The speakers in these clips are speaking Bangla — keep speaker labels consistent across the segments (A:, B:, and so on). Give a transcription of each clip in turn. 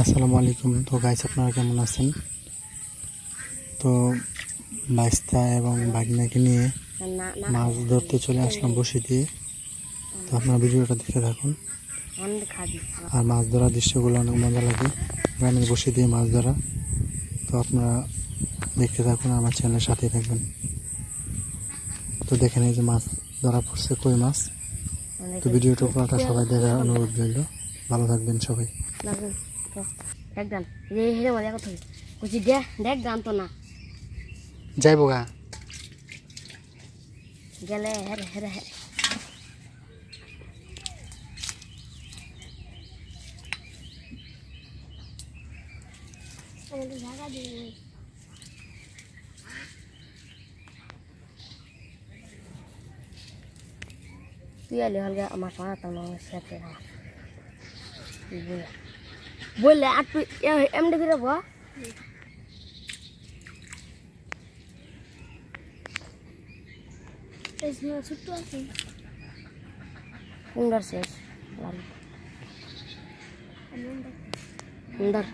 A: আসসালামু আলাইকুম। তো গাইস আপনারা কেমন আছেন? তো বাইস্তা এবং বাগনাকে নিয়ে মাছ ধরতে চলে আসলাম বসে দিয়ে তো আপনারা ভিডিওটা দেখে থাকুন। আর মাছ ধরার দৃশ্যগুলো অনেক মজা লাগে। গ্রামের বসে দিয়ে মাছ ধরা। তো আপনারা দেখতে থাকুন, আমার চ্যানেলের সাথেই থাকবেন। তো দেখেন এই যে মাছ ধরা পড়ছে, কই মাছ? তো ভিডিওটা পুরোটা সবাই দেখার অনুরোধ রইল। ভালো থাকবেন সবাই।
B: দেখ গান। এই হেরে মজা কথা কুচি দে দেখ গান তো না।
A: যাইবো গা।
B: গেলে হেরে হেরে হেরে। তুই আলি হলগে আমার সঙ্গে তো সাথে বলে বললে আর তুই এমনি করে বল
C: ছোট্ট আছে।
B: সুন্দর শেষ। সুন্দর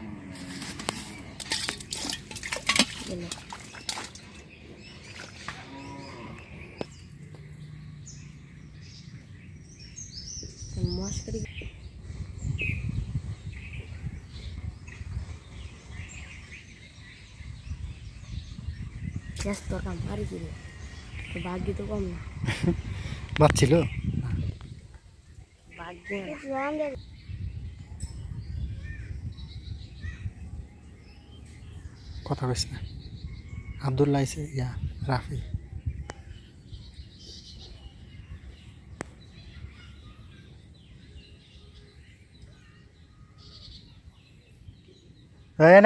B: গ্যাস তো কাম পারি কি রে তো কম না।
A: বাচ্ছিল?
B: ভাগ্য।
A: কথা কইস না। আবদুল্লাহ আইছে ইয়া রাফি। এই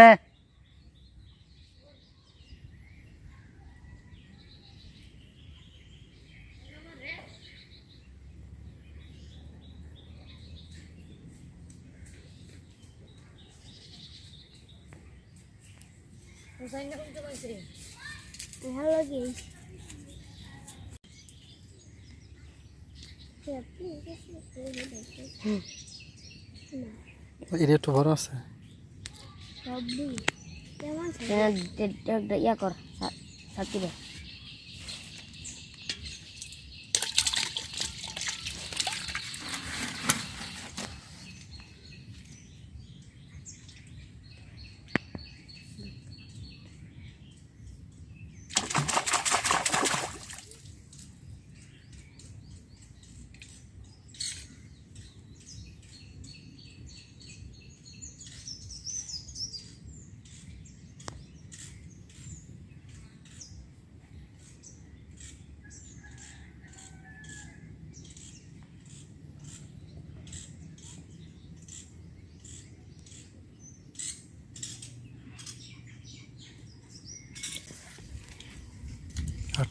C: ভালো লাগে
A: এটা একটু বড় আছে।
C: কেমন?
B: ইয়া কর সাথী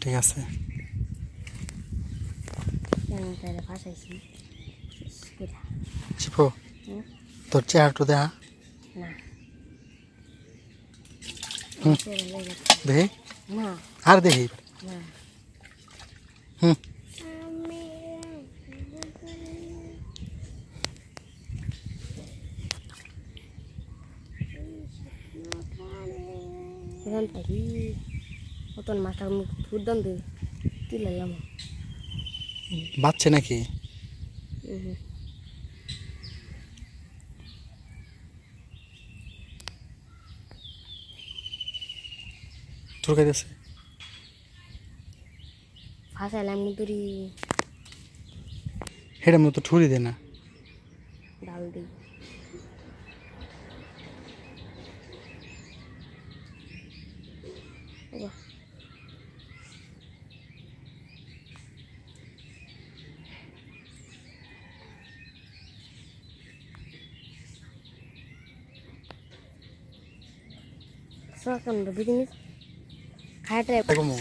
A: ঠিক আছে
B: তাহলে ফাঁসাইছি কিরা
A: চিপো
B: হুম।
A: তোর চেহারাটা দেখা
B: না
A: হুম।
B: ছেড়ে লেগে গেছে।
A: দেখি
B: না
A: আর দেখি
B: না
A: হুম
B: এখান থেকে মতন মাথার মুখ তুই তুলে এলাম
A: বাচ্চে নাকি? তোর কাছে
B: ফাঁসাইলাম তুই
A: হেডের মতো ঠুরি দে না।
B: ডাল দিই ওগো,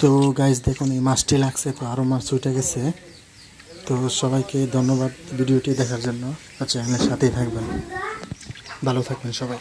A: তো গাইজ দেখুন, এই মাছটি লাগছে, তো আরও মাছ উঠে গেছে। তো সবাইকে ধন্যবাদ ভিডিওটি দেখার জন্য। আর চ্যানেলের সাথেই থাকবেন। ভালো থাকবেন সবাই।